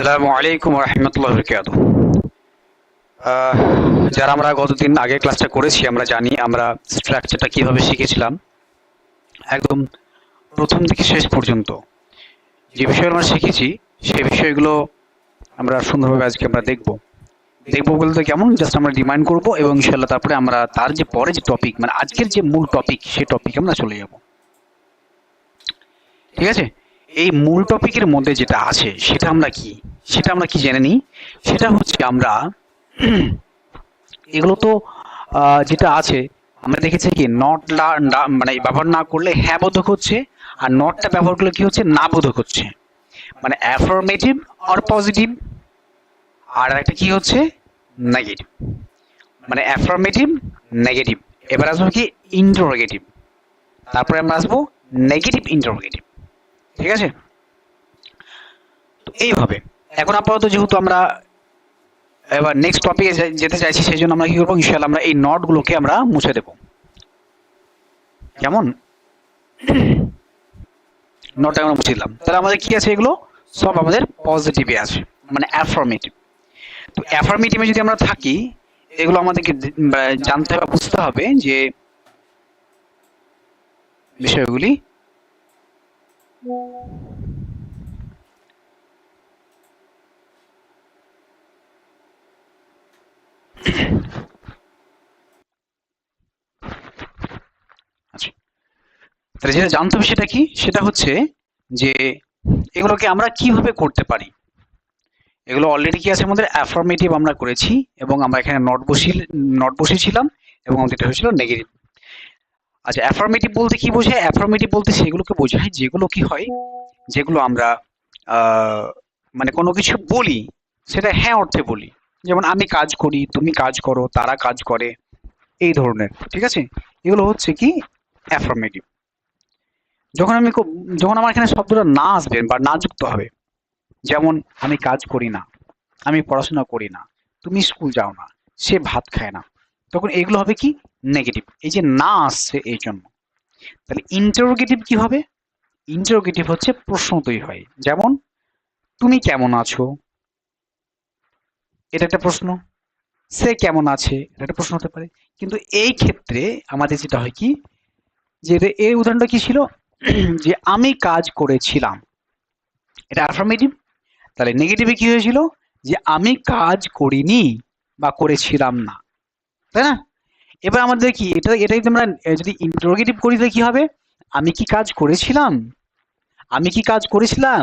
আসসালামু আলাইকুম রহমতুল্লাহ বরকাত যারা আমরা গতদিন আগে ক্লাসটা করেছি, আমরা জানি আমরা স্ট্রাকচারটা কীভাবে শিখেছিলাম। একদম প্রথম থেকে শেষ পর্যন্ত যে বিষয় আমরা শিখেছি সে বিষয়গুলো আমরা সুন্দরভাবে আজকে আমরা দেখব। দেখব বলতে কেমন? জাস্ট আমরা ডিমান্ড করব এবং ইনশাল্লাহ তারপরে আমরা তার যে পরে যে টপিক মানে আজকের যে মূল টপিক সেই টপিক আমরা চলে যাব। ঠিক আছে? এই মূল টপিকের মধ্যে যেটা আছে, সেটা আমরা কি? সেটা আমরা কি জেনে নিই? সেটা হচ্ছে আমরা, এগুলো তো যেটা আছে, আমরা দেখেছি কি নট মানে ব্যবহার না করলে হ্যাঁ বোধক হচ্ছে, আর নটটা ব্যবহার করলে কি হচ্ছে? না বোধক হচ্ছে। মানে অ্যাফরমেটিভ আর পজিটিভ আর একটা কি হচ্ছে? নেগেটিভ মানে অ্যাফরমেটিভ নেগেটিভ এবার আসব কি ইন্টারোগেটিভ তারপরে আমরা আসব নেগেটিভ ইন্টারোগেটিভ ঠিক আছে? এইভাবে। এখন আপাতত যেহেতু আমরা এবার নেক্সট টপিকে যেতে চাইছি, সেই জন্য আমরা কি করব? ইনশাল্লাহ আমরা এই নটগুলোকে আমরা মুছে দেব। কেমন? নটটা আমরা মুছে দিলাম। তাহলে আমাদের কি আছে এগুলো? সব আমাদের পজিটিভে আছে মানে অ্যাফরমেটিভ তো অ্যাফরমেটিভে যদি আমরা থাকি, এগুলো আমাদেরকে জানতে হবে বুঝতে হবে যে বিষয়গুলি তাহলে যেটা জানতে হবে সেটা কি? সেটা হচ্ছে যে এগুলোকে আমরা কীভাবে করতে পারি? এগুলো অলরেডি কি আছে আমাদের? অ্যাফরমেটিভ আমরা করেছি এবং আমরা এখানে নট বসিয়ে নট বসিয়েছিলাম এবং আমাদের হয়েছিল নেগেটিভ আচ্ছা অ্যাফরমেটিভ বলতে কি বোঝায়? অ্যাফরমেটিভ বলতে সেগুলোকে বোঝায় যেগুলো কি হয়? যেগুলো আমরা মানে কোনো কিছু বলি, সেটা হ্যাঁ অর্থে বলি। যেমন আমি কাজ করি, তুমি কাজ করো, তারা কাজ করে, এই ধরনের, ঠিক আছে? এগুলো হচ্ছে কি? অ্যাফরমেটিভ যখন আমি যখন আমার এখানে শব্দটা না আসবে বা না যুক্ত হবে, যেমন আমি কাজ করি না, আমি পড়াশোনা করি না, তুমি স্কুল যাও না, সে ভাত খায় না, তখন এগুলো হবে কি? নেগেটিভ এই যে না আসছে এই জন্য। তাহলে ইন্টারোগেটিভ কি হবে? ইন্টারোগেটিভ হচ্ছে প্রশ্ন তৈরি হয়। যেমন, তুমি কেমন আছো? এটা একটা প্রশ্ন। সে কেমন আছে? এটা একটা প্রশ্ন হতে পারে। কিন্তু এই ক্ষেত্রে আমাদের যেটা হয় কি, যে এই উদাহরণটা কি ছিল? যে আমি কাজ করেছিলাম। এটা অ্যাফার্মেটিভ তাহলে নেগেটিভে কি হয়েছিল? যে আমি কাজ করিনি বা করেছিলাম না। তাই না? এবার আমাদের কি এটা এটা যদি আমরা যদি ইন্টারোগেটিভ করি কি হবে? আমি কি কাজ করেছিলাম? আমি কি কাজ করেছিলাম?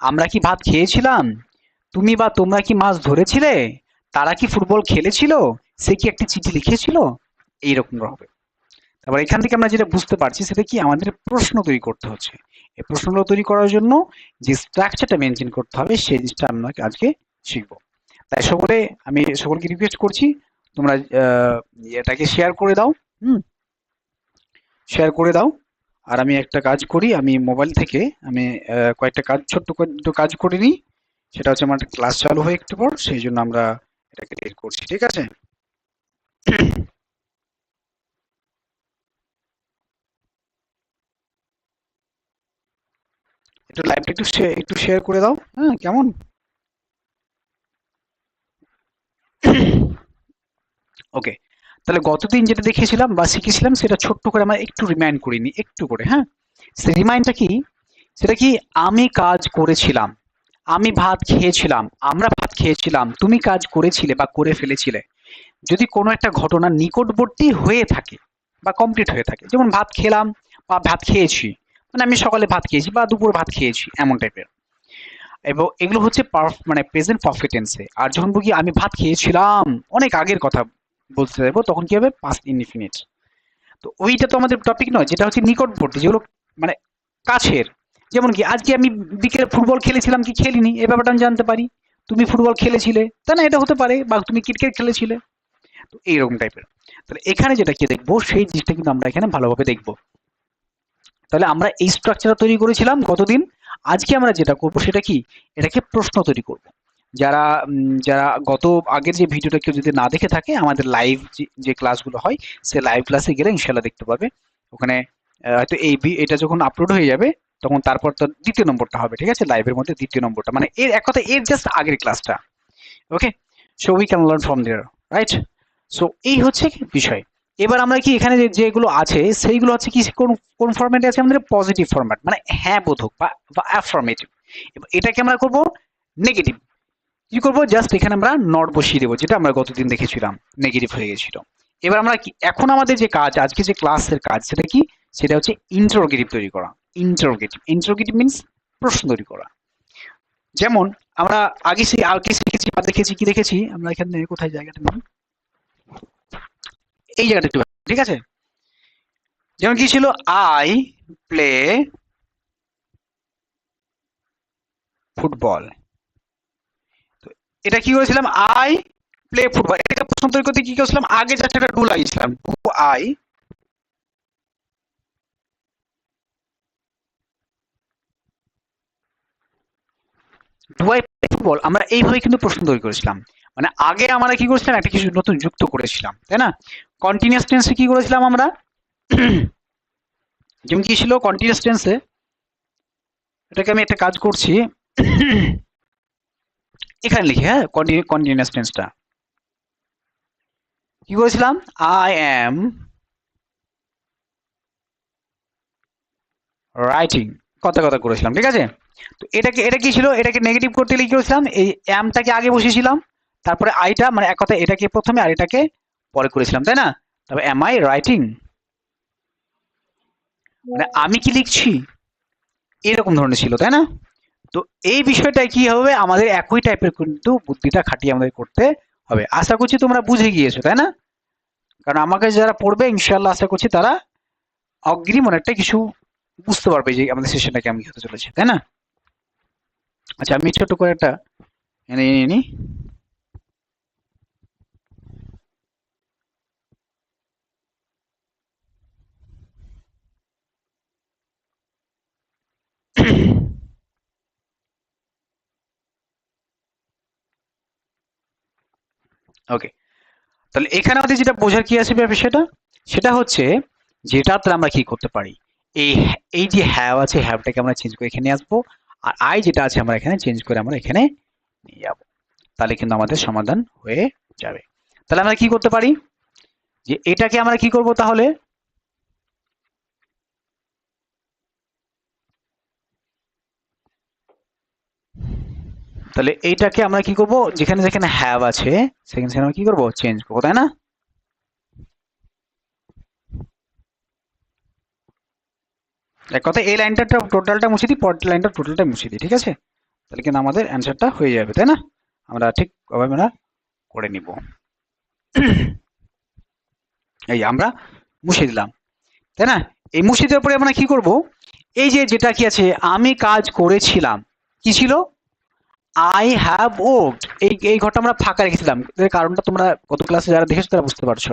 আমরা কি ভাত খেয়েছিলাম? তুমি বা তোমরা কি মাছ ধরেছিলে? তারা কি ফুটবল খেলেছিল? সে কি একটি চিঠি লিখেছিল? এইরকম হবে। তারপর এখান থেকে আমরা যেটা বুঝতে পারছি, সেটা কি? আমাদের প্রশ্ন তৈরি করতে হচ্ছে। এই প্রশ্নগুলো তৈরি করার জন্য যে স্ট্রাকচারটা মেনটেন করতে হবে, সেই জিনিসটা আমরা আজকে শিখব। তাই সকলে, আমি সকলকে রিকোয়েস্ট করছি তোমরা এটাকে শেয়ার করে দাও, হুম? শেয়ার করে দাও। আর আমি একটা কাজ করি, আমি মোবাইল থেকে আমি কয়েকটা কাজ, ছোট্ট কাজ করে নিই। সেটা হচ্ছে আমার ক্লাস চালু হয়ে একটু পর, সেই জন্য আমরা এটাকে রেড করছি, ঠিক আছে? একটু লাইভটা একটু একটু শেয়ার করে দাও। হ্যাঁ কেমন? ওকে তাহলে গতদিন যেটা দেখেছিলাম বা শিখেছিলাম, সেটা ছোট্ট করে আমরা একটু রিমাইন্ড করিনি, একটু করে হ্যাঁ? সে রিমাইন্ডটা কি? সেটা কি, আমি কাজ করেছিলাম, আমি ভাত খেয়েছিলাম, আমরা ভাত খেয়েছিলাম, তুমি কাজ করেছিলে বা করে ফেলেছিলে। যদি কোনো একটা ঘটনা নিকটবর্তী হয়ে থাকে বা কমপ্লিট হয়ে থাকে, যেমন ভাত খেলাম বা ভাত খেয়েছি মানে আমি সকালে ভাত খেয়েছি বা দুপুরে ভাত খেয়েছি, এমন টাইপের এবং এগুলো হচ্ছে মানে প্রেজেন্ট পারফেক্ট আর যখন বলি আমি ভাত খেয়েছিলাম, অনেক আগের কথা বলতে চাইব, তখন কি হবে? পাস্ট ইনডিফিনিট তো ওইটা তো আমাদের টপিক নয়, যেটা হচ্ছে নিকটবর্তী, যেগুলো মানে কাছের। যেমন কি, আজকে আমি বিকেলে ফুটবল খেলেছিলাম কি খেলিনি? এ ব্যাপারটা আমি জানতে পারি। তুমি ফুটবল খেলেছিলে? তাই না, এটা হতে পারে। বা তুমি ক্রিকেট খেলেছিলে? তো এইরকম টাইপের তাহলে এখানে যেটা কি দেখব, সেই জিনিসটা কিন্তু আমরা এখানে ভালোভাবে দেখব। তাহলে আমরা এই স্ট্রাকচার তৈরি করেছিলাম কতদিন? আজকে আমরা যেটা করব, সেটা কি? এটাকে প্রশ্ন তৈরি করব। যারা যারা গত আগের যে ভিডিওটা কেউ যদি না দেখে থাকে, আমাদের লাইভ যে ক্লাসগুলো হয়, সে লাইভ ক্লাসে গেলে ইনশাল্লাহ দেখতে পাবে। ওখানে হয়তো এই এটা যখন আপলোড হয়ে যাবে, তখন তারপর তো দ্বিতীয় নম্বরটা হবে, ঠিক আছে? লাইভের মধ্যে দ্বিতীয় নম্বরটা। মানে এর, এক কথা, এর জাস্ট আগের ক্লাসটা okay so we can learn from there right so এই হচ্ছে বিষয়। এবার আমরা কি এখানে যেগুলো আছে, সেইগুলো হচ্ছে কি, কোন কোন ফরম্যাটে আছে? আমাদের পজিটিভ ফরম্যাট মানে হ্যাঁ বোধক বা অ্যাফর্মেটিভ এটাকে আমরা করব নেগেটিভ কি করব? জাস্ট এখানে আমরা নট বসিয়ে দেবো, যেটা আমরা গতদিন দেখেছিলাম নেগেটিভ হয়ে গেছিল। এবার আমরা কি, এখন আমাদের যে কাজ, আজকে যে ক্লাসের কাজ, সেটা কি? সেটা হচ্ছে ইন্টারোগেটিভ তৈরি করা। ইন্টারোগেটিভ ইন্টারোগেটিভ মিন্স প্রশ্ন তৈরি করা। যেমন, আমরা আগে সেই, আগে শিখেছি বা দেখেছি, কি দেখেছি? আমরা এখানে কোথায় জায়গাটা নেই? এই জায়গাটা একটু ঠিক আছে? যেমন কি ছিল আই প্লে ফুটবল এটা কি করেছিলাম? আই প্লে ফুটবল এটাকে প্রশ্ন তৈরি করতে কি করেছিলাম? আগে যাচ্ছে একটা রুল লাগিয়েছিলাম আই ডুয়াই ফুটবল আমরা এইভাবে কিন্তু প্রশ্ন তৈরি করেছিলাম। মানে আগে আমরা কি করেছিলাম? একটা কিছু নতুন যুক্ত করেছিলাম, তাই না? কন্টিনিউয়াস টেন্সে কি করেছিলাম আমরা? যেমন কি ছিল? কন্টিনিউয়াস টেন্সে এটাকে আমি একটা কাজ করছি। এখানে লিখি হ্যাঁ? কন্টিনিউয়াস টেন্সটা কি করেছিলাম? আই এম রাইটিং কথা কথা করেছিলাম, ঠিক আছে? তো এটাকে এটা কি ছিল? এটাকে নেগেটিভ করতে লিখে করেছিলাম? এই এমটাকে আগে বসিয়েছিলাম। তারপরে আইটা মানে এক কথা এটাকে প্রথমে আর এটাকে পরে করেছিলাম, তাই না? তবে এম আই রাইটিং মানে আমি কি লিখছি? এরকম ধরনের ছিল, তাই না? তো এই বিষয়টা কি হবে? আমাদের একই টাইপের কিন্তু বুদ্ধিটা খাটিয়ে আমাদের করতে হবে। আশা করছি তোমরা বুঝে গিয়েছো, তাই না? কারণ আমাকে যারা পড়বে ইনশাল্লাহ আশা করছি তারা অগ্রিম অনেকটা কিছু বুঝতে পারবে যে আমাদের সেশনটা কেমন হতে চলেছে, তাই না? আচ্ছা আমি ছোট করে একটা এনে নিই ওকে তাহলে এখানে আমাদের যেটা বোঝার কি আছে ব্যাপার সেটা? সেটা হচ্ছে যেটা তাহলে আমরা কি করতে পারি? এই এই যে হ্যাভ আছে হ্যাভটাকে আমরা চেঞ্জ করে এখানে আসব। আর আই যেটা আছে আমরা এখানে চেঞ্জ করে আমরা এখানে নিয়ে যাব। তাহলে কিন্তু আমাদের সমাধান হয়ে যাবে। তাহলে আমরা কি করতে পারি? যে এটাকে আমরা কি করব তাহলে? তাহলে এইটাকে আমরা কি করব? যেখানে যেখানে হ্যাভ আছে, সেখানে সেখানে আমরা কি করব? চেঞ্জ করব, তাই না? এক কথা এই লাইনটা টোটালটা মুছে দিই, পরের লাইনটা টোটালটা মুছে দিই, ঠিক আছে? তাহলে কিন্তু আমাদের অ্যান্সারটা হয়ে যাবে, তাই না? আমরা ঠিক আমরা করে নিব। এই আমরা মুছে দিলাম, তাই না? এই মুছে দেওয়ার পরে আমরা কি করব? এই যে যেটা কি আছে, আমি কাজ করেছিলাম, কি ছিল? আই হ্যাভ ওয়ার্কড এই এই ঘরটা আমরা ফাঁকা রেখেছিলাম। এর কারণটা তোমরা গত ক্লাসে যারা দেখেছ তারা বুঝতে পারছ।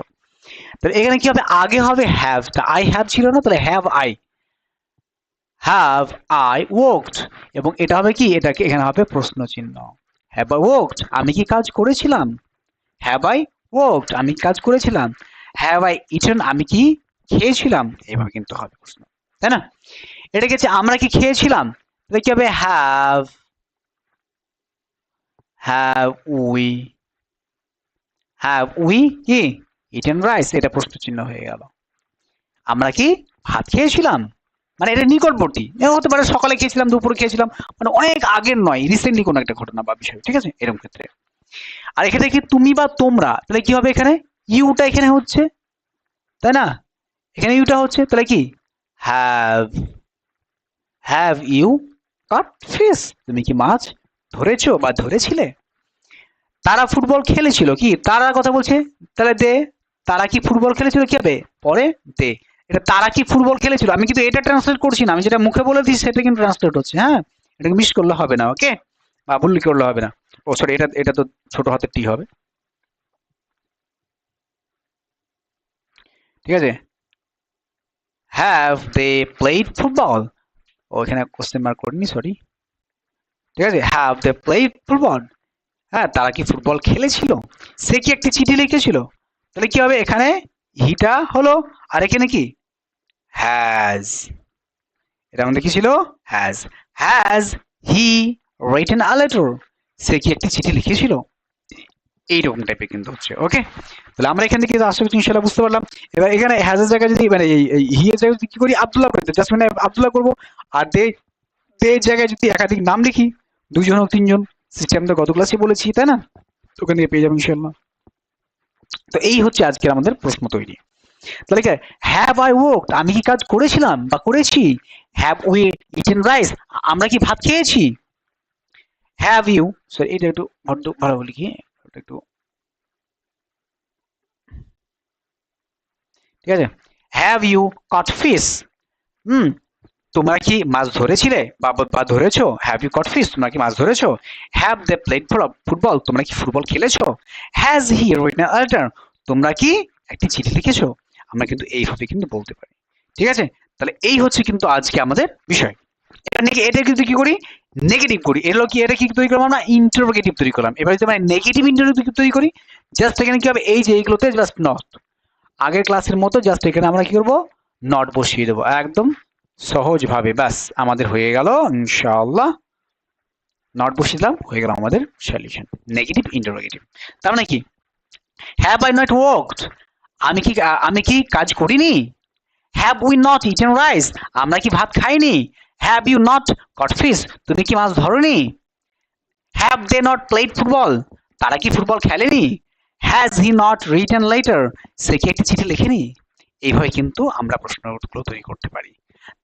তাহলে এখানে কি হবে? আগে হবে হ্যাভ তা আই হ্যাভ ছিল না, তাহলে have I have I worked এবং এটা হবে কি? এটাকে এখানে হবে প্রশ্ন চিহ্ন হ্যাভ আই ওয়ার্কড আমি কি কাজ করেছিলাম? হ্যাভ আই ওয়ার্কড আমি কাজ করেছিলাম? হ্যাভ আই ইটেন আমি কি খেয়েছিলাম? এইভাবে কিন্তু হবে প্রশ্ন। তাই না? এটা গেছে আমরা কি খেয়েছিলাম? তাহলে কি হবে? Have have we? Have we? কি? ইটেন রাইস এটা প্রশ্ন চিহ্ন হয়ে গেল। আমরা কি? ভাত খেয়েছিলাম? মানে এটা নিকটবর্তী। হতে পারে সকালে খেয়েছিলাম, দুপুরে খেয়েছিলাম। মানে অনেক আগের নয় রিসেন্টলি কোনো একটা ঘটনা বা বিষয়, ঠিক আছে? এরকম ক্ষেত্রে। আর এখানে কি তুমি বা তোমরা, তাহলে কি হবে এখানে? ইউটা এখানে হচ্ছে, তাই না? এখানে ইউটা হচ্ছে, তাহলে কি? Have have you cut fish তুমি কি মাছ ধরেছো বা ধরেছিলে? তারা ফুটবল খেলেছিল কি? তারা কথা বলছে, তাহলে দে, তারা কি ফুটবল খেলেছিল কি হবে? পরে দে। এটা তারা কি ফুটবল খেলেছিল? আমি কিন্তু এটা ট্রান্সলেট করছি না, আমি যেটা মুখে বলে দিচ্ছি সেটা কিন্তু ট্রান্সলেট হচ্ছে হ্যাঁ? এটাকে মিস করলে হবে না ওকে বা ভুল করলে হবে না। ও সরি এটা এটা তো ছোট হাতের টি হবে। ঠিক আছে? হ্যাভ দে প্লেড ফুটবল ও, এখানে কোশ্চেন মার্ক করিনি সরি ঠিক আছে? হ্যাভ দে প্লেড ফুটবল হ্যাঁ তারা কি ফুটবল খেলেছিল? সে কি একটি চিঠি লিখেছিল? তাহলে কি হবে? এখানে হিটা হলো, আর এখানে কি? হ্যাজ এটা আমাদের কি ছিল? Has has he written a সে কি একটি চিঠি লিখেছিল? এইরকম টাইপের কিন্তু হচ্ছে ওকে তাহলে আমরা এখান থেকে করছি ইনশাল্লাহ বুঝতে পারলাম। এবার এখানে হ্যাজের জায়গায় যদি মানে এই হি এর জায়গায় কি করি? আব্দুল্লাহ করতে জাস্ট মানে আব্দুল্লাহ করব আর দে দে জায়গায় যদি একাধিক নাম লিখি দুজন হোক, তিনজন। সিস্টেম তো গত ক্লাসে বলেছি, তাই না? ওখান থেকে পেয়ে যাব ইনশাল্লাহ তো এই হচ্ছে আজকের আমাদের প্রশ্ন তৈরি। তাহলে কি? হ্যাভ আই ওয়ার্ক আমি কি কাজ করেছিলাম বা করেছি? হ্যাভ উই ইটেন রাইস আমরা কি ভাত খেয়েছি? হ্যাভ ইউ সরি এটা একটু বড্ড ভালো বলি কি একটু ঠিক আছে? Have you caught fish hmm তোমরা কি মাছ ধরেছিলে? বা ধরেছো? হ্যাভ ইউ কট ফিশ তোমরা কি মাছ ধরেছো? হ্যাভ দে প্লেড ফুটবল তোমরা কি ফুটবল খেলেছো? হ্যাজ হি রিটেন আল্টার তোমরা কি একটি চিঠি লিখেছো? আমরা কিন্তু এইভাবে কিন্তু বলতে পারি। ঠিক আছে? তাহলে এই হচ্ছে কিন্তু আজকে আমাদের বিষয়। এটা এটা কিন্তু কি করি? নেগেটিভ করি। এগুলো কি? এটা কি তৈরি করলাম আমরা? ইন্টারোগেটিভ তৈরি করলাম। এবার যদি আমরা নেগেটিভ ইন্টারোগেটিভ তৈরি করি? জাস্ট এখানে কি হবে? এই যে এইগুলোতে জাস্ট নট আগের ক্লাসের মতো জাস্ট এখানে আমরা কি করব? নট বসিয়ে দেবো। একদম সহজভাবে, ব্যাস, আমাদের হয়ে গেল, ইনশাআল্লাহ। নট বসিয়ে দিলাম হয়ে গেল আমাদের সলিউশন নেগেটিভ ইন্টারোগেটিভ তার মানে কি? হ্যাভ আই নট ওয়ার্কড আমি কি আমি কি কাজ করিনি? Have we not eaten rice আমরা কি ভাত খাইনি? Have you not caught fish তুমি কি মাছ ধরনি? Have they not played football তারা কি ফুটবল খেলেনি? Has he not written letter সে কি একটি চিঠি লেখেনি? এইভাবে কিন্তু আমরা প্রশ্নগুলো তৈরি করতে পারি।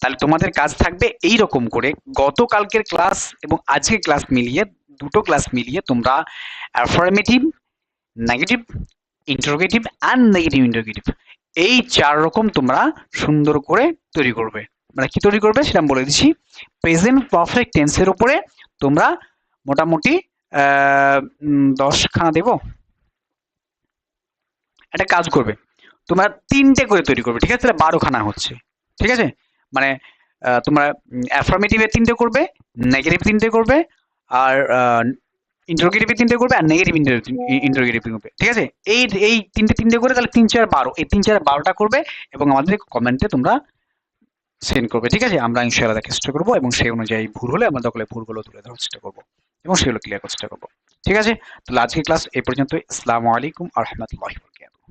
তাহলে তোমাদের কাজ থাকবে এই রকম করে গতকালকের ক্লাস এবং আজকের ক্লাস মিলিয়ে দুটো ক্লাস মিলিয়ে তোমরা affirmative negative interrogative and negative interrogative এই চার রকম তোমরা সুন্দর করে তৈরি করবে। মানে কি তৈরি করবে সেটা বলে দিচ্ছি। প্রেজেন্ট পারফেক্ট টেন্সের উপরে তোমরা মোটামুটি দশখানা দেব। একটা কাজ করবে। তোমরা তিনটে করে তৈরি করবে, ঠিক আছে? তাহলে বারোখানা হচ্ছে। ঠিক আছে? মানে তোমরা অ্যাফার্মেটিভের তিনটে করবে নেগেটিভ তিনটে করবে, আর ইন্টারোগেটিভ তিনটে করবে, আর নেগেটিভ ইন্টারোগেটিভ করবে। ঠিক আছে? এই এই তিনটে তিনটে করে তাহলে তিন চার বারো, এই তিন চার বারোটা করবে এবং আমাদের কমেন্টে তোমরা সেন্ড করবে। ঠিক আছে? আমরা ইনশাআল্লাহ দেখার চেষ্টা করব এবং সেই অনুযায়ী ভুল হলে আমরা দখলে ভুলগুলো তুলে ধরার চেষ্টা করব এবং সেগুলো ক্লিয়ার করার চেষ্টা করব। ঠিক আছে? তাহলে আজকে ক্লাস এই পর্যন্ত। আসসালামু আলাইকুম আহমতুল্লাহ বরকাতুহ।